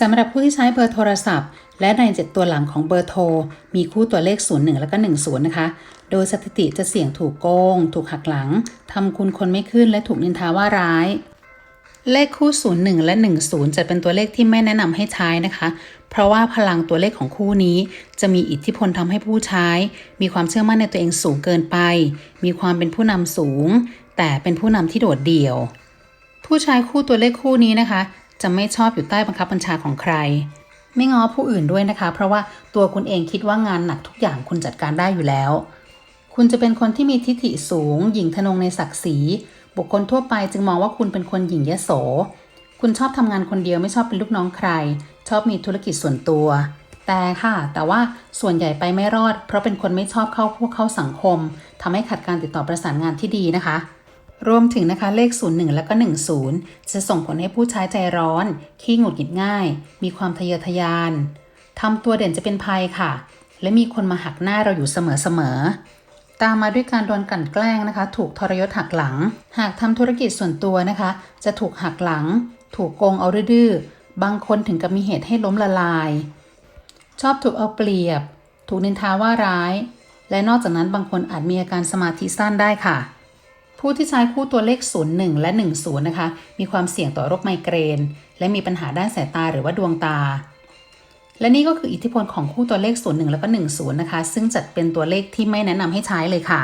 สำหรับผู้ที่ใช้เบอร์โทรศัพท์ และใน 7 ตัวหลังของเบอร์โทร มีคู่ตัวเลข 01 แล้วก็ 10 นะคะ โดยสถิติจะเสี่ยงถูกโกง ถูกหักหลังทำคุณคนไม่ขึ้นและถูกนินทาว่าร้าย เลขคู่ 01 และ 10 จะเป็นตัวเลขที่ไม่แนะนำให้ใช้นะคะ เพราะว่าพลังตัวเลขของคู่นี้ จะมีอิทธิพลทำให้ผู้ใช้ มีความเชื่อมั่นในตัวเองสูงเกินไป มีความเป็นผู้นำสูง แต่เป็นผู้นำที่โดดเดี่ยว ผู้ใช้คู่ตัวเลขคู่นี้นะคะ จะไม่ชอบอยู่ใต้บังคับบัญชาของใคร ไม่ง้อผู้อื่นด้วยนะคะ เพราะว่าตัวคุณเองคิดว่างานหนักทุกอย่างคุณจัดการได้อยู่แล้ว คุณจะเป็นคนที่มีทิฐิสูงหยิ่งทะนงในศักดิ์ศรี บุคคลทั่วไปจึงมองว่าคุณเป็นคนหยิ่งยโส คุณชอบทำงานคนเดียวไม่ชอบเป็นลูกน้องใคร ชอบมีธุรกิจส่วนตัว แต่ค่ะ แต่ว่าส่วนใหญ่ไปไม่รอด เพราะเป็นคนไม่ชอบเข้าพวกเข้าสังคมทำให้ขัดการติดต่อประสานงานที่ดีนะคะ รวมถึงนะคะเลข 01 แล้วก็ 10 จะส่งผลให้ผู้ใช้ใจร้อน ขี้หงุดหงิดง่าย มีความทะเยอทะยานทำตัวเด่นจะเป็นภัยค่ะ และมีคนมาหักหน้าเราอยู่เสมอๆตามมาด้วยการโดนกลั่นแกล้งนะคะ ถูกทรยศหักหลัง หากทำธุรกิจส่วนตัวนะคะ จะถูกหักหลัง ถูกโกงเอาดื้อบางคนถึงกับมีเหตุให้ล้มละลาย ชอบถูกเอาเปรียบ ถูกนินทาว่าร้าย และนอกจากนั้นบางคนอาจมีอาการสมาธิสั้นได้ค่ะ ผู้ที่ใช้คู่ตัวเลข 01 และ 10 นะคะ มีความเสี่ยงต่อโรคไมเกรน และมีปัญหาด้านสายตาหรือว่าดวงตา และนี่ก็คืออิทธิพลของคู่ตัวเลข 01 แล้วก็ 10 นะคะ ซึ่งจัดเป็นตัวเลขที่ไม่แนะนำให้ใช้เลยค่ะ